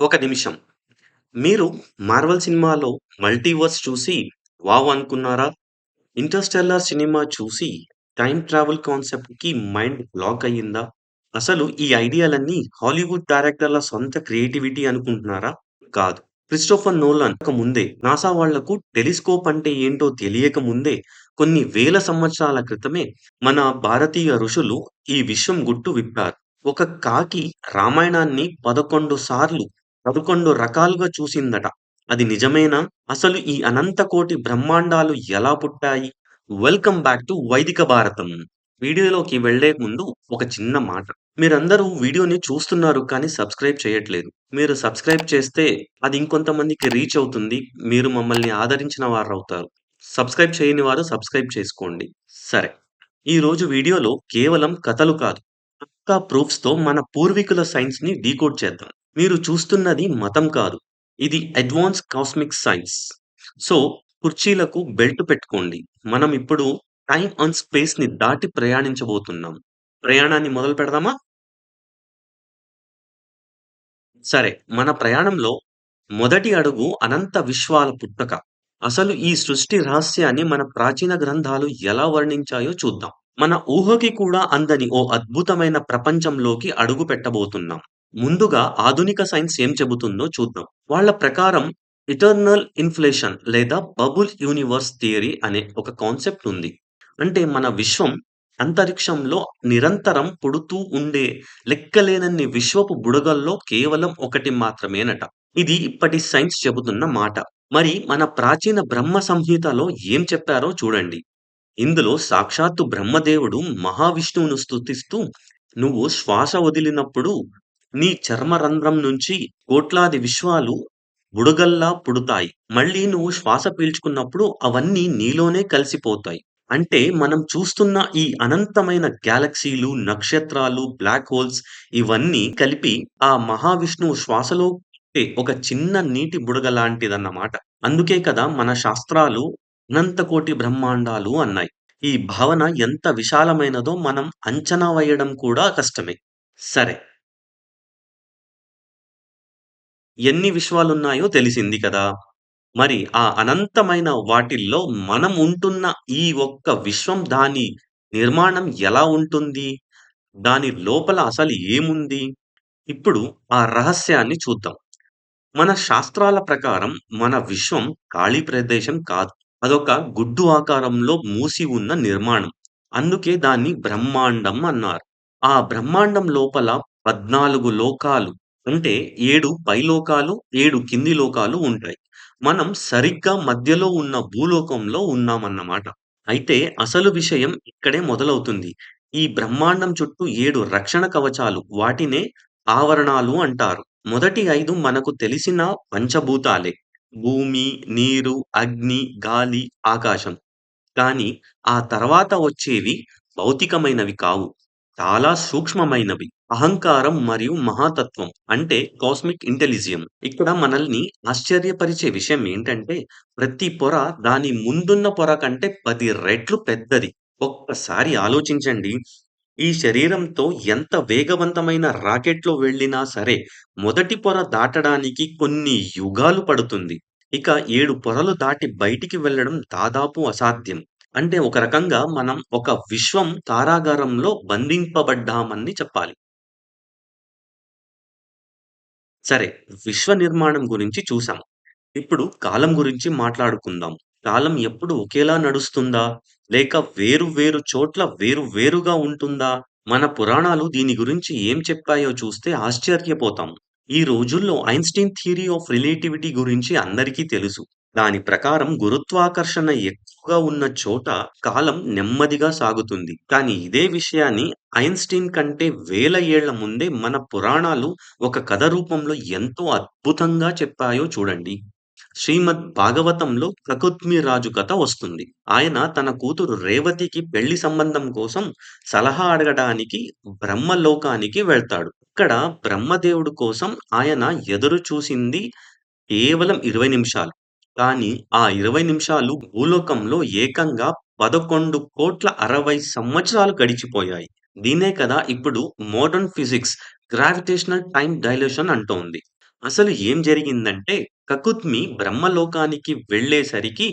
ఒక నిమిషం. మీరు 'మార్వెల్' సినిమాలో మల్టీవర్స్ చూసి వావ్! అనుకున్నారా? 'ఇంటర్‌స్టెల్లార్' సినిమా చూసి టైమ్ ట్రావెల్ కాన్సెప్ట్‌కి మైండ్ బ్లాక్ అయ్యిందా? అసలు ఈ ఐడియాలన్నీ హాలీవుడ్ డైరెక్టర్ల సొంత క్రియేటివిటీ అనుకుంటున్నారా? కాదు. క్రిస్టోఫర్ నోలన్ ముందే నాసా వాళ్ళకు టెలిస్కోప్ అంటే ఏంటో తెలియక ముందే కొన్ని వేల సంవత్సరాల క్రితమే మన భారతీయ ఋషులు ఈ విషయం గుట్టు విప్పారు. ఒక కాకి రామాయణాన్ని 11 సార్లు 11 రకాలుగా చూసిందట. అది నిజమేనా? అసలు ఈ అనంతకోటి బ్రహ్మాండాలు ఎలా పుట్టాయి? వెల్కమ్ బ్యాక్ టు వైదిక భారతం. వీడియోలోకి వెళ్ళే ముందు ఒక చిన్న మాట. మీరందరూ వీడియోని చూస్తున్నారు కానీ సబ్స్క్రైబ్ చేయట్లేదు. మీరు సబ్స్క్రైబ్ చేస్తే అది ఇంకొంతమందికి రీచ్ అవుతుంది. మీరు మమ్మల్ని ఆదరించిన వారవుతారు. సబ్స్క్రైబ్ చేయని వారు సబ్స్క్రైబ్ చేసుకోండి. సరే. ఈ రోజు వీడియోలో కేవలం కథలు కాదు. పక్కా ప్రూఫ్స్‌తో మన పూర్వీకుల సైన్స్‌ని డీకోడ్ చేద్దాం. మీరు చూస్తున్నది మతం కాదు. ఇది అడ్వాన్స్ కాస్మిక్ సైన్స్. సో, కుర్చీలకు బెల్ట్ పెట్టుకోండి. మనం ఇప్పుడు టైమ్ అండ్ స్పేస్‌ని దాటి ప్రయాణించబోతున్నాం. ప్రయాణాన్ని మొదలు పెడదామా? సరే. మన ప్రయాణంలో మొదటి అడుగు అనంత విశ్వాల పుట్టక. అసలు ఈ సృష్టి రహస్యాన్ని మన ప్రాచీన గ్రంథాలు ఎలా వర్ణించాయో చూద్దాం. మన ఊహకి కూడా అందని ఓ అద్భుతమైన ప్రపంచంలోకి అడుగు పెట్టబోతున్నాం. ముందుగా ఆధునిక సైన్స్ ఏం చెబుతుందో చూద్దాం. వాళ్ళ ప్రకారం ఇటర్నల్ ఇన్‌ఫ్లేషన్ లేదా బబుల్ యూనివర్స్ థియరీ అనే ఒక కాన్సెప్ట్ ఉంది. అంటే మన విశ్వం అంతరిక్షంలో నిరంతరం పుడుతూ ఉండే లెక్కలేనన్ని విశ్వపు బుడగల్లో కేవలం ఒకటి మాత్రమేనట. ఇది ఇప్పటి సైన్స్ చెబుతున్న మాట. మరి మన ప్రాచీన బ్రహ్మ సంహితలో ఏం చెప్పారో చూడండి. ఇందులో సాక్షాత్తు బ్రహ్మదేవుడు మహావిష్ణువును స్తుతిస్తూ "నువ్వు శ్వాస వదిలినప్పుడు నీ చర్మరంధ్రం నుంచి కోట్లాది విశ్వాలు బుడగల్లా పుడతాయి. మళ్ళీ నువ్వు శ్వాస పీల్చుకున్నప్పుడు అవన్నీ నీలోనే కలిసిపోతాయి. అంటే మనం చూస్తున్న ఈ అనంతమైన గెలాక్సీలు, నక్షత్రాలు, బ్లాక్ హోల్స్ ఇవన్నీ కలిపి ఆ మహావిష్ణువు శ్వాసలో పుట్టే ఒక చిన్న నీటి బుడగ లాంటిదన్నమాట. అందుకే కదా మన శాస్త్రాలు అనంతకోటి బ్రహ్మాండాలు అన్నాయి. ఈ భావన ఎంత విశాలమైనదో మనం అంచనా వేయడం కూడా కష్టమే. సరే. ఎన్ని విశ్వాలున్నాయో తెలిసింది కదా! మరి ఆ అనంతమైన వాటిల్లో మనం ఉంటున్న ఈ ఒక్క విశ్వం దాని నిర్మాణం ఎలా ఉంటుంది? దాని లోపల అసలు ఏముంది? ఇప్పుడు ఆ రహస్యాన్ని చూద్దాం. మన శాస్త్రాల ప్రకారం మన విశ్వం ఖాళీ ప్రదేశం కాదు. అదొక గుడ్డు ఆకారంలో మూసి ఉన్న నిర్మాణం. అందుకే దాన్ని బ్రహ్మాండం అన్నారు. ఆ బ్రహ్మాండం లోపల 14 లోకాలు అంటే 7 పైలోకాలు, 7 కింది లోకాలు ఉంటాయి. మనం సరిగ్గా మధ్యలో ఉన్న భూలోకంలో ఉన్నామన్నమాట. అయితే అసలు విషయం ఇక్కడే మొదలవుతుంది. ఈ బ్రహ్మాండం చుట్టూ 7 రక్షణ కవచాలు వాటినే ఆవరణాలు అంటారు. మొదటి 5 మనకు తెలిసిన పంచభూతాలే. భూమి, నీరు, అగ్ని, గాలి, ఆకాశం. కానీ ఆ తర్వాత వచ్చేవి భౌతికమైనవి కావు. చాలా సూక్ష్మమైనవి. అహంకారం మరియు మహాతత్వం అంటే కాస్మిక్ ఇంటెలిజియం. ఇక్కడ మనల్ని ఆశ్చర్యపరిచే విషయం ఏంటంటే ప్రతి పొర దాని ముందున్న పొర కంటే 10 రెట్లు పెద్దది. ఒక్కసారి ఆలోచించండి. ఈ శరీరంతో ఎంత వేగవంతమైన రాకెట్‌లో వెళ్ళినా సరే మొదటి పొర దాటడానికి కొన్ని యుగాలు పడుతుంది. ఇక 7 పొరలు దాటి బయటికి వెళ్ళడం దాదాపు అసాధ్యం. అంటే ఒక రకంగా మనం ఒక విశ్వం కారాగారంలో బంధింపబడ్డామని చెప్పాలి. సరే. విశ్వ నిర్మాణం గురించి చూసాం. ఇప్పుడు కాలం గురించి మాట్లాడుకుందాం. కాలం ఎప్పుడూ ఒకేలా నడుస్తుందా? లేక వేరు వేరు చోట్ల వేరు వేరుగా ఉంటుందా? మన పురాణాలు దీని గురించి ఏం చెప్పాయో చూస్తే ఆశ్చర్యపోతాం. ఈ రోజుల్లో ఐన్‌స్టీన్ థియరీ ఆఫ్ రిలేటివిటీ గురించి అందరికీ తెలుసు. దాని ప్రకారం గురుత్వాకర్షణ ఎక్కువగా ఉన్న చోట కాలం నెమ్మదిగా సాగుతుంది. కానీ ఇదే విషయాన్ని ఐన్‌స్టీన్ కంటే వేల ఏళ్ళ ముందే మన పురాణాలు ఒక కథ రూపంలో ఎంతో అద్భుతంగా చెప్పాయో చూడండి. శ్రీమద్ భాగవతంలో ప్రకృత్మి రాజు కథ వస్తుంది. ఆయన తన కూతురు రేవతికి పెళ్ళి సంబంధం కోసం సలహా అడగడానికి బ్రహ్మలోకానికి వెళ్తాడు. ఇక్కడ బ్రహ్మదేవుడు కోసం ఆయన ఎదురు చూసింది కేవలం 20 నిమిషాలు. కానీ ఆ 20 నిమిషాలు భూలోకంలో ఏకంగా 11,60,00,000 సంవత్సరాలు గడిచిపోయాయి. దీన్నే కదా ఇప్పుడు modern physics gravitational time dilation అంటోంది. అసలు ఏం జరిగిందంటే, కకుత్మి బ్రహ్మలోకానికి వెళ్ళేసరికి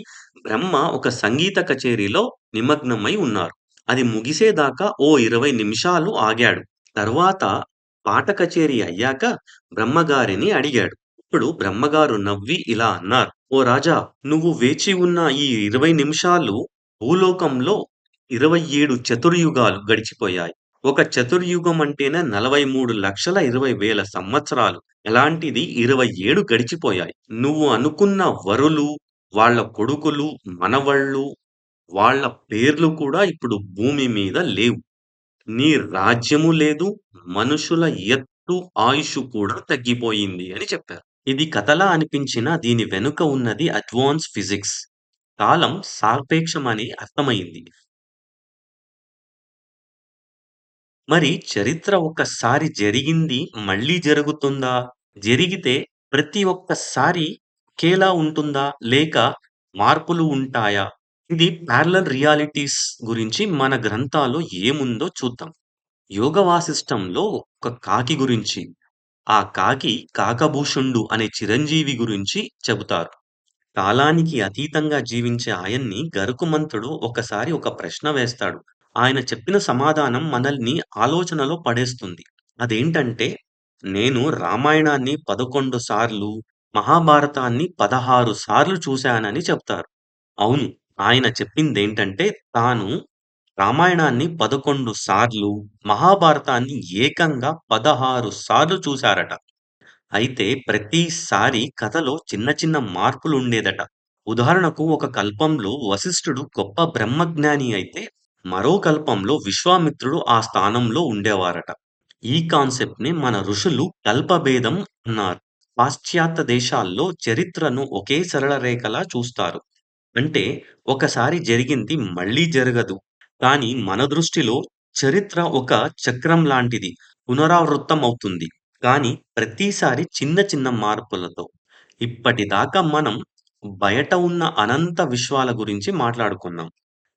బ్రహ్మ ఒక సంగీత కచేరీలో నిమగ్నమై ఉన్నారు. అది ముగిసేదాకా ఓ 20 నిమిషాలు ఆగాడు. తర్వాత పాట కచేరీ అయ్యాక బ్రహ్మగారిని అడిగాడు. ఇప్పుడు బ్రహ్మగారు నవ్వి ఇలా అన్నారు. "ఓ రాజా! నువ్వు వేచి ఉన్న ఈ 20 నిమిషాలు భూలోకంలో 27 చతుర్యుగాలు గడిచిపోయాయి. ఒక చతుర్యుగం అంటేనే 43,20,000 సంవత్సరాలు. ఎలాంటిది ఇరవై ఏడు గడిచిపోయాయి. నువ్వు అనుకున్న వరులు, వాళ్ళ కొడుకులు, మనవళ్ళు, వాళ్ళ పేర్లు కూడా ఇప్పుడు భూమి మీద లేవు. నీ రాజ్యము లేదు, మనుషుల ఎత్తు, ఆయుషు కూడా తగ్గిపోయింది" అని చెప్పారు. ఇది కథలా అనిపించినా దీని వెనుక ఉన్నది అడ్వాన్స్ ఫిజిక్స్. కాలం సాపేక్షమని అర్థమయింది. మరి చరిత్ర ఒక్కసారి జరిగింది మళ్ళీ జరుగుతుందా? జరిగితే ప్రతి ఒక్కసారి ఒకేలా ఉంటుందా? లేక మార్పులు ఉంటాయా? ఇది ప్యారలల్ రియాలిటీస్ గురించి మన గ్రంథాల్లో ఏముందో చూద్దాం. యోగ వాసిష్టంలో ఒక కాకి గురించి, ఆ కాకి కాకభూషుండు అనే చిరంజీవి గురించి చెబుతారు. కాలానికి అతీతంగా జీవించే ఆయన్ని గరుకుమంతుడు ఒకసారి ఒక ప్రశ్న వేస్తాడు. ఆయన చెప్పిన సమాధానం మనల్ని ఆలోచనలో పడేస్తుంది. అదేంటంటే, "నేను రామాయణాన్ని 11 సార్లు, మహాభారతాన్ని 16 సార్లు చూశానని" చెప్తారు. అవును. ఆయన చెప్పిందేంటంటే, తాను రామాయణాన్ని 11 సార్లు, మహాభారతాన్ని ఏకంగా 16 సార్లు చూశారట. అయితే ప్రతిసారి కథలో చిన్న చిన్న మార్పులుండేదట. ఉదాహరణకు ఒక కల్పంలో వశిష్ఠుడు గొప్ప బ్రహ్మజ్ఞాని అయితే, మరో కల్పంలో విశ్వామిత్రుడు ఆ స్థానంలో ఉండేవారట. ఈ కాన్సెప్ట్‌ని మన ఋషులు కల్పభేదం అన్నారు. పాశ్చాత్య దేశాల్లో చరిత్రను ఒకే సరళ రేఖలా చూస్తారు. అంటే ఒకసారి జరిగింది మళ్ళీ జరగదు. కానీ మన దృష్టిలో చరిత్ర ఒక చక్రం లాంటిది. పునరావృతం అవుతుంది. కానీ ప్రతిసారి చిన్న చిన్న మార్పులతో. ఇప్పటిదాకా మనం బయట ఉన్న అనంత విశ్వాల గురించి మాట్లాడుకున్నాం.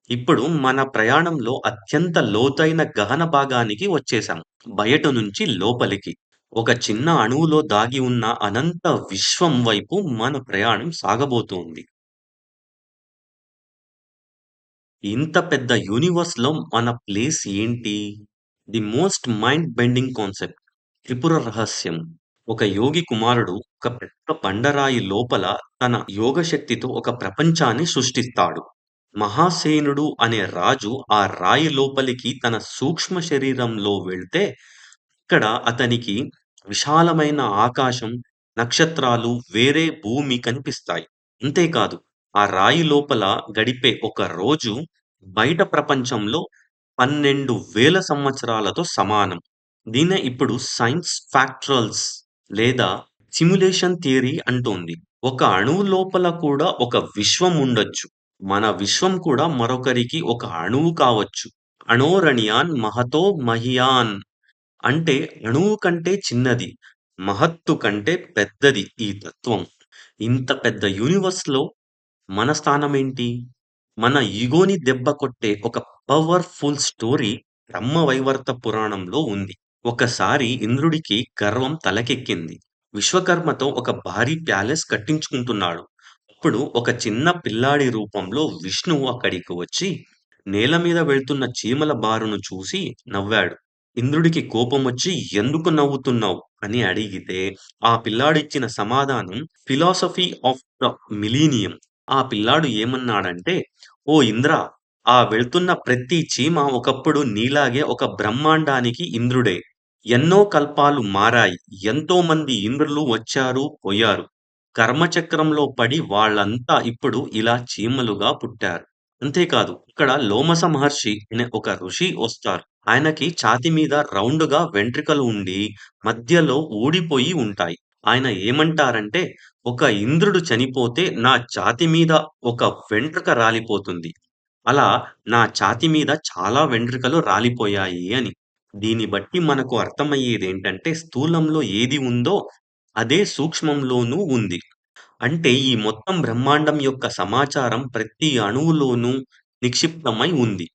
ఇప్పుడు మన ప్రయాణంలో అత్యంత లోతైన గహన భాగానికి వచ్చేసాం. బయట నుంచి లోపలికి. ఒక చిన్న అణువులో దాగి ఉన్న అనంత విశ్వం వైపు మన ప్రయాణం సాగబోతోంది. ఇంత పెద్ద యూనివర్స్‌లో మన ప్లేస్ ఏంటి? The most mind bending concept. Tripura రహస్యం. ఒక యోగి కుమారుడు ఒక పెద్ద బండరాయి లోపల తన యోగ శక్తితో ఒక ప్రపంచాన్ని సృష్టిస్తాడు. మహాసేనుడు అనే రాజు ఆ రాయి లోపలికి తన సూక్ష్మ శరీరంలో వెళ్తే, అక్కడ అతనికి విశాలమైన ఆకాశం, నక్షత్రాలు, వేరే భూమి కనిపిస్తాయి. అంతేకాదు ఆ రాయి లోపల గడిపే ఒక రోజు బయట ప్రపంచంలో 12,000 సంవత్సరాలతో సమానం. దీన్నే ఇప్పుడు సైన్స్ ఫ్యాక్చురల్స్ లేదా సిమ్యులేషన్ థియరీ అంటోంది. ఒక అణువు లోపల కూడా ఒక విశ్వం ఉండొచ్చు. మన విశ్వం కూడా మరొకరికి ఒక అణువు కావచ్చు. అణోరణీయాన్ మహతో మహీయాన్ అంటే అణువు కంటే చిన్నది. మహత్తు కంటే పెద్దది ఈ తత్వం. ఇంత పెద్ద యూనివర్స్‌లో మన స్థానం ఏంటి మన ఇగోని దెబ్బ కొట్టే ఒక పవర్‌ఫుల్ స్టోరీ బ్రహ్మవైవర్త పురాణంలో ఉంది. ఒకసారి ఇంద్రుడికి గర్వం తలకెక్కింది. విశ్వకర్మతో ఒక భారీ ప్యాలెస్ కట్టించుకుంటున్నాడు. అప్పుడు ఒక చిన్న పిల్లాడి రూపంలో విష్ణువు అక్కడికి వచ్చి, నేల మీద వెళ్తున్న చీమల బారును చూసి నవ్వాడు. ఇంద్రుడికి కోపమొచ్చి "ఎందుకు నవ్వుతున్నావు అని అడిగితే, ఆ పిల్లాడిచ్చిన సమాధానం ఫిలాసఫీ ఆఫ్ ద మిలీనియం. ఆ పిల్లాడు ఏమన్నాడంటే, "ఓ ఇంద్ర ఆ వెళ్తున్న ప్రతి చీమ ఒకప్పుడు నీలాగే ఒక బ్రహ్మాండానికి ఇంద్రుడే. ఎన్నో కల్పాలు మారాయి. ఎంతోమంది ఇంద్రులు వచ్చారు, పోయారు. కర్మచక్రంలో పడి వాళ్ళంతా ఇప్పుడు ఇలా చీమలుగా పుట్టారు. అంతేకాదు ఇక్కడ లోమశ మహర్షి అనే ఒక ఋషి వస్తారు. ఆయనకి ఛాతీ మీద రౌండ్‌గా వెంట్రుకలు ఉండి, మధ్యలో ఊడిపోయి ఉంటాయి. ఆయన ఏమంటారంటే, "ఒక ఇంద్రుడు చనిపోతే నా ఛాతి మీద ఒక వెంట్రుక రాలిపోతుంది. అలా నా ఛాతి మీద చాలా వెంట్రుకలు రాలిపోయాయి" అని. దీన్ని బట్టి మనకు అర్థమయ్యేది ఏంటంటే స్థూలంలో ఏది ఉందో అదే సూక్ష్మంలోనూ ఉంది. అంటే ఈ మొత్తం బ్రహ్మాండం యొక్క సమాచారం ప్రతి అణువులోనూ నిక్షిప్తమై ఉంది.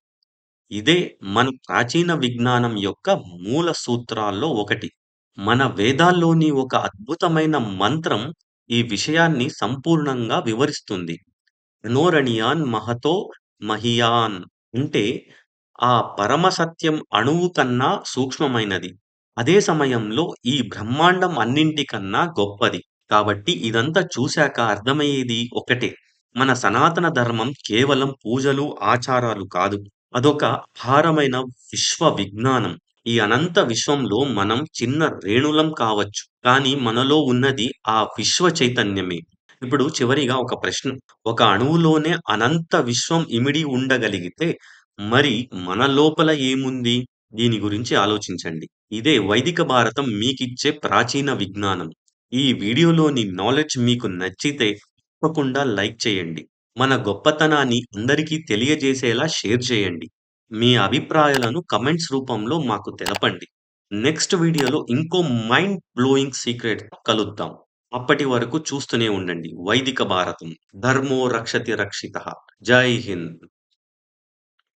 ఇదే మన ప్రాచీన విజ్ఞానం యొక్క మూల సూత్రాల్లో ఒకటి. మన వేదాల్లోని ఒక అద్భుతమైన మంత్రం ఈ విషయాన్ని సంపూర్ణంగా వివరిస్తుంది. అనోరణీయాన్ మహతో మహీయాన్ అంటే ఆ పరమ సత్యం అణువు కన్నా సూక్ష్మమైనది. అదే సమయంలో ఈ బ్రహ్మాండం అన్నింటికన్నా గొప్పది. కాబట్టి ఇదంతా చూశాక అర్థమయ్యేది ఒకటే. మన సనాతన ధర్మం కేవలం పూజలు, ఆచారాలు కాదు. అదొక అపారమైన విశ్వ విజ్ఞానం. ఈ అనంత విశ్వంలో మనం చిన్న రేణులం కావచ్చు. కానీ మనలో ఉన్నది ఆ విశ్వ చైతన్యమే. ఇప్పుడు చివరిగా ఒక ప్రశ్న. ఒక అణువులోనే అనంత విశ్వం ఇమిడి ఉండగలిగితే మరి మన లోపల ఏముంది? దీని గురించి ఆలోచించండి. ఇదే వైదిక భారతం మీకిచ్చే ప్రాచీన విజ్ఞానం. ఈ వీడియోలోని నాలెడ్జ్ మీకు నచ్చితే తప్పకుండా లైక్ చేయండి. మన గొప్పతనాన్ని అందరికీ తెలియజేసేలా షేర్ చేయండి. మీ అభిప్రాయాలను కమెంట్స్ రూపంలో మాకు తెలపండి. నెక్స్ట్ వీడియోలో ఇంకో మైండ్ బ్లోయింగ్ సీక్రెట్‌తో కలుద్దాం. అప్పటి వరకు చూస్తూనే ఉండండి వైదిక భారతం. ధర్మో రక్షతి రక్షితః. జై హింద్.